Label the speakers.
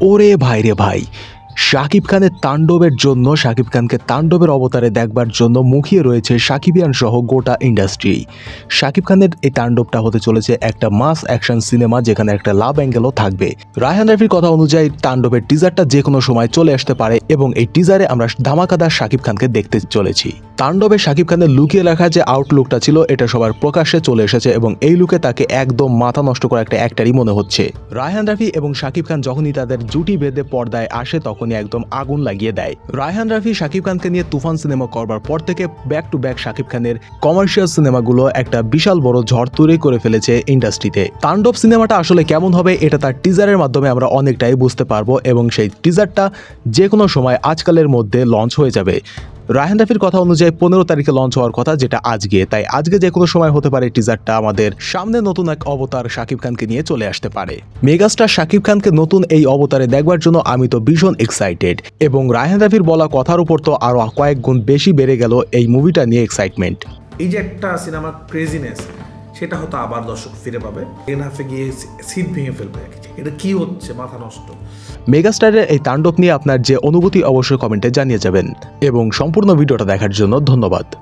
Speaker 1: ওরে ভাই রে ভাই। শাকিব খানের তাণ্ডবের জন্য, শাকিব খানকে তাণ্ডবের অবতারে দেখবার জন্য মুখিয়ে রয়েছে সাকিবিয়ান সহ গোটা ইন্ডাস্ট্রি। শাকিব খানের এই তাণ্ডবটা হতে চলেছে একটা মাস অ্যাকশন সিনেমা যেখানে একটা লাভ অ্যাঙ্গেলও থাকবে। রায়হান রাফির কথা অনুযায়ী তাণ্ডবের টিজারটা যে কোনো সময় চলে আসতে পারে এবং এই টিজারে আমরা ধামাকাদার শাকিব খানকে দেখতে চলেছি। তাণ্ডবে শাকিব খানের লুকিয়ে রাখা যে আউটলুকটা ছিল, এটা সবার প্রকাশ্যে চলে এসেছে এবং এই লুকে তাকে একদম মাথা নষ্ট করা একটা অ্যাক্টারই মনে হচ্ছে। রায়হান রাফি এবং শাকিব খান যখনই তাদের জুটি বেঁধে পর্দায় আসে, তখনই একদম আগুন লাগিয়ে দেয়। রায়হান রাফি শাকিব খানকে নিয়ে তুফান সিনেমা করবার পর থেকে ব্যাক টু ব্যাক শাকিব খানের কমার্শিয়াল সিনেমাগুলো একটা বিশাল বড় ঝড় তৈরি করে ফেলেছে ইন্ডাস্ট্রিতে তাণ্ডব সিনেমাটা আসলে কেমন হবে, এটা তার টিজারের মাধ্যমে আমরা অনেকটাই বুঝতে পারব এবং সেই টিজারটা যে কোনো সময় আজকালের মধ্যে লঞ্চ হয়ে যাবে। রায়হান রাফির কথা অনুযায়ী পনেরো তারিখে লঞ্চ হওয়ার কথা যেটা আজকে। তাই আজকে যে কোনো সময় হতে পারে টিজারটা আমাদের সামনে নতুন এক অবতার শাকিব খানকে নিয়ে চলে আসতে পারে। মেগাস্টার শাকিব খানকে নতুন এই অবতারে দেখবার জন্য আমি তো ভীষণ এক্সাইটেড এবং রায়হান রাফির বলা কথার উপর তো আরও কয়েক গুণ বেশি বেড়ে গেল এই মুভিটা নিয়ে এক্সাইটমেন্ট
Speaker 2: এই যে একটা সিনেমা ক্রেজিনেস সেটা হয়তো আবার দর্শক ফিরে পাবে। সেকেন্ড হাফে গিয়ে সিট ভেঙে ফেলবে এটা কি হচ্ছে? মাথা নষ্ট।
Speaker 1: মেগাস্টারের এই তাণ্ডব নিয়ে আপনার যে অনুভূতি অবশ্যই কমেন্টে জানিয়ে যাবেন। এবং সম্পূর্ণ ভিডিওটা দেখার জন্য ধন্যবাদ।